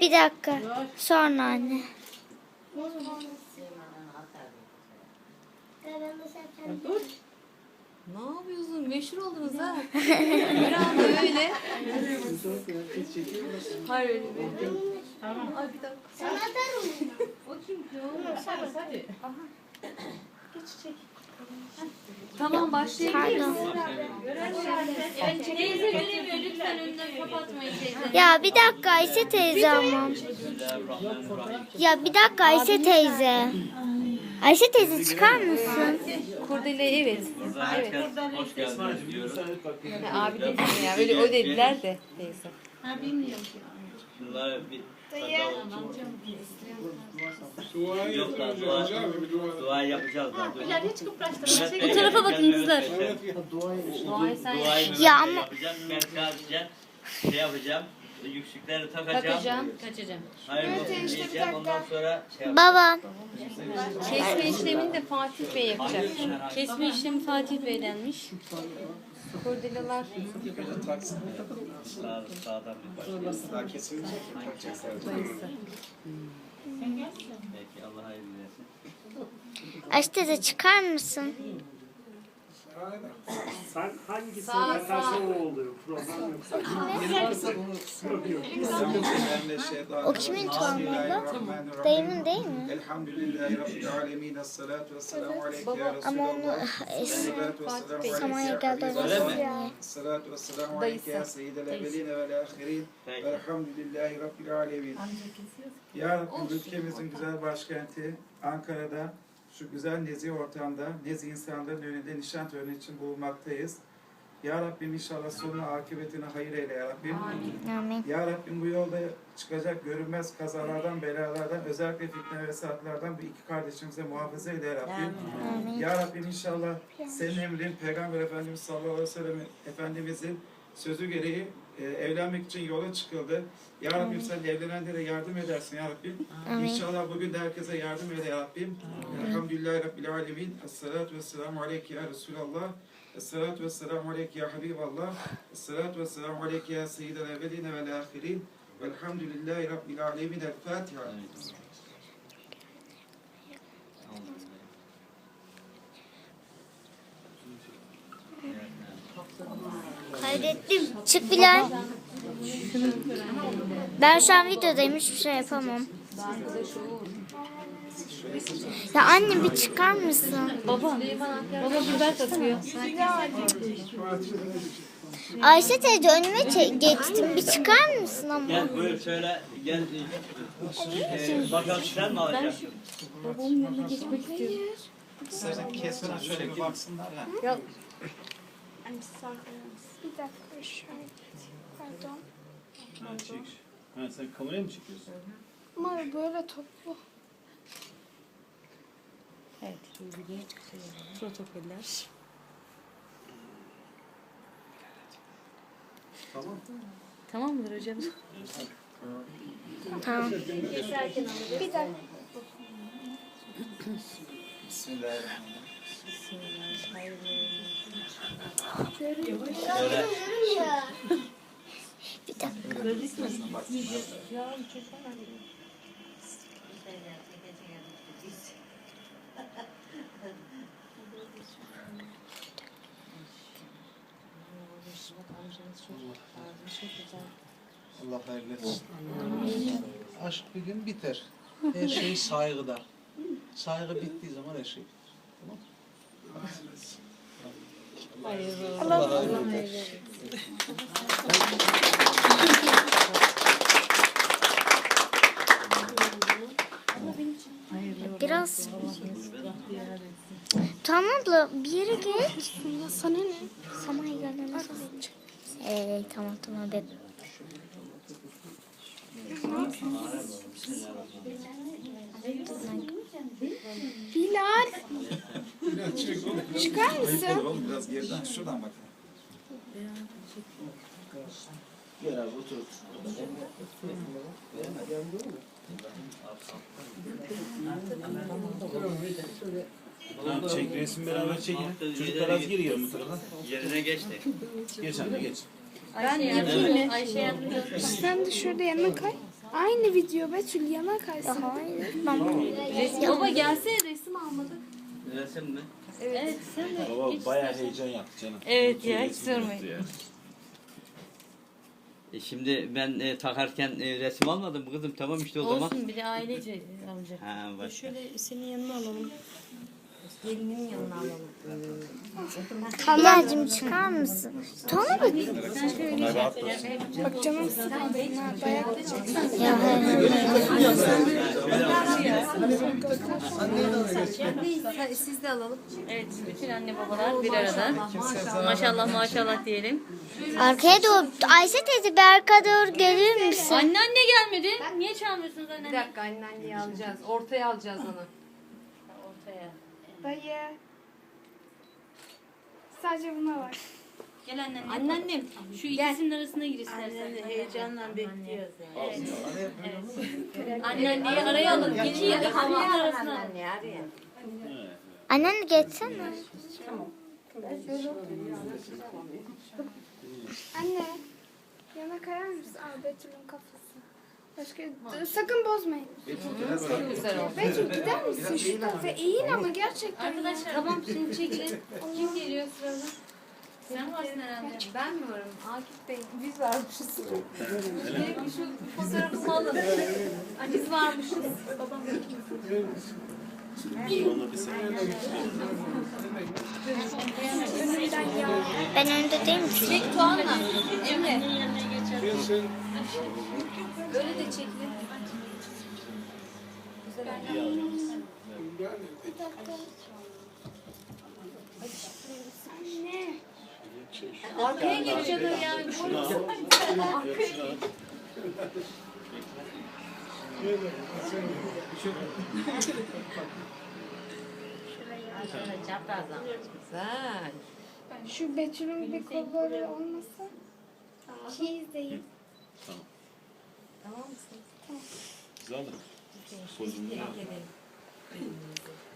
Bir dakika. Sonra anne. Dur. Ne yapıyorsun? Meşhur oldunuz ha. Bir anda öyle. Hayır öyle bir. Tamam. Ay bir dakika. Tamam başlayabiliriz. Pardon. Evet teyze göremiyor lütfen önünden kapatmayın teyze. Ya bir dakika Ayşe teyze ama. Ya bir dakika Ayşe teyze. Ayşe teyze çıkar mısın? Kurdele evet. Evet. Hoş geldiniz abi dedim ya. Öyle o dediler de. Neyse. Şunlara bir Yok lan dua, dua yapacağız lan. dur. Bu tarafa bakın kızlar. Ya ama- yapacağım. Merkez edeceğim. Şey yapacağım. Yüksükleri takacağım. Takacağım. Kaçacağım. Hayırlı olsun diyeceğim. Ondan sonra şey yapacağım. Baba. Kesme işlemini de Fatih Bey yapacak. Kesme işlemi Fatih Bey'denmiş. Kurdeleler. Sağ, sağdan bir başlayalım. Peki Allah hayırlı versin. Ayşe teyze çıkar mısın? Sen hangisini Sağ, sağ. o oluyor. Problem yok. O kimin torunu? Dayımın değil mi? Elhamdülillahi Rabbil alemin. Esselatu vesselamu aleyke ya Ama onu Resulallah. vesselamu aleyke Samanya ya geldi. Esselatu vesselamu aleyke ya seyyidel evveline vel ahirin. Peki. Velhamdülillahi Rabbil alemin. Ya Rabbi ülkemizin güzel başkenti Ankara'da şu güzel nezih ortamda nezih insanların önünde nişan töreni için bulunmaktayız. Ya Rabbim inşallah sonuna akıbetine hayır eyle ya Rabbim. Amin. Ya Rabbim bu yolda çıkacak görünmez kazalardan, belalardan, özellikle fitne ve fesatlardan bu iki kardeşimize muhafaza eyle ya Rabbim. Amin. Ya Rabbim inşallah senin emrin Peygamber Efendimiz sallallahu aleyhi ve sellem Efendimizin sözü gereği e, evlenmek için yola çıkıldı. Ya Rabbim sen evlenenlere yardım edersin ya Rabbim. Amin. İnşallah bugün de herkese yardım eyle ya Rabbim. Elhamdülillahi Rabbil alemin. Esselatu vesselamu aleyke ya Resulallah. Esselatu vesselamu aleyke ya Habiballah. Esselatu vesselamu aleyke ya Seyyidel evveline vel ahirin. Velhamdülillahi Rabbil alemin. El Fatiha. Kaydettim. Çık Bilal. Ben şu an videodayım. Hiçbir şey yapamam. Ya anne bir çıkar mısın? Baba. Baba biber takıyor. Ayşe teyze önüme geçtim. Bir çıkar mısın ama? Gel buyur şöyle gel. Ee, bakalım sen mi alacaksın? İstersen kesene şöyle bir baksınlar ya. Bir dakika şöyle. Pardon. Ha, çek. Ha, sen kameraya mı çekiyorsun? Ama böyle toplu. Evet. Protokoller. Tamam. Tamam mıdır hocam? Tamam. Bir dakika. Bismillahirrahmanirrahim. Bir dakika. Allah hayırlı etsin. Aşk bir gün biter. Her şey saygıda. Saygı bittiği zaman her şey. Tamam. Allah hayırlı etsin. Biraz. Tamam abla bir yere geç. Ya sana ne? Samanya geldi nasıl? Ee, tamam tamam dedim. Bilal. Çıkar mısın? Oğlum biraz geriden şuradan bak. Gel abi otur. Tamam, çek resim beraber çekin. Çocuklar az geri gelin bu tarafa. Yerine geç de. Geç anne geç. Ben yapayım mı? Ayşe. Sen de şöyle yana kay. Aynı video Betül yana kaysın. Baba gelsene almadık. Resim mi? Evet sen de. Baba bayağı heyecan yaptı canım. Evet ya, hiç sormayın. ya. E şimdi ben e, takarken e, resim almadım mı kızım? Tamam işte o zaman. Olsun bir de ailece alacak. Ha başka. Şöyle senin yanına alalım. Gelinin yanına alalım. Hilal'cim çıkar mısın? Tamam mı? Bak canım. Ya. Siz de alalım. Evet, bütün anne babalar bir arada. Maşallah maşallah diyelim. Arkaya doğru. Ayşe teyze bir arkaya doğru gelir misin? Anneanne gelmedi. Niye çağırmıyorsunuz Bir anneanne? dakika anneanneyi alacağız. Ortaya alacağız onu. Dayı. Sadece buna bak. Gel anneanne. Anneannem. Şu ikisinin arasına gir istersen. heyecanla bekliyoruz. Anneanneyi araya alın. İki ikisinin arasına alın. Annen geçsene. Anne. Yana kayar mısın? Betül'ün kafası. Başka sakın bozmayın. Betül gider misin şu tarafa? Eğil ama gerçekten. Arkadaşlar tamam şimdi çekilin. Kim geliyor sırada? Sen varsın herhalde. Ben mi varım? Akif Bey. Biz varmışız. Şu fotoğrafımı alın. Biz varmışız. Sene. Ben önde değil misin? Çek Tuğan'la. Emre. Böyle de çekin. Anne. Arkaya geçeceğim yani. Güzel. Şu Betül'ün bir kolları olmasa. Cheese değil. Tamam. Mısın? Güzel mi? Podyumda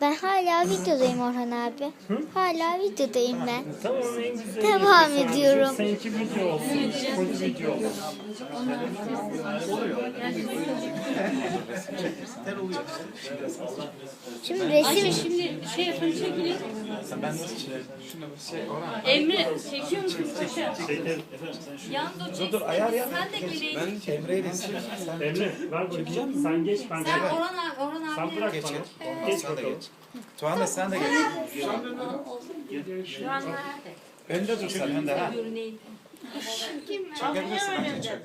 Ben hala videodayım Orhan abi. Hala videodayım ben. Devam ediyorum. Seninki video olsun. Full video olsun. Şimdi Ayşe resim şimdi şey yapın çekilin. Emre çekiyor musun paşa? Şeyde, efendim sen şu Yan dur dur ayar yap. Sen de güleyin. Emre ver bakayım. Sen geç ben Sen. Orhan, abi- Orhan abi. Sen bırak bana. Geç bakalım. Tuğan da sen de gel. Önde dur sen önde ha. Çekebilirsin bence çek.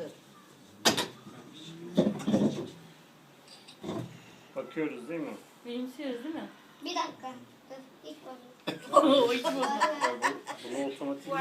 Bakıyoruz değil mi? Benimsiyoruz değil mi? Bir dakika. İlk Bunu otomatik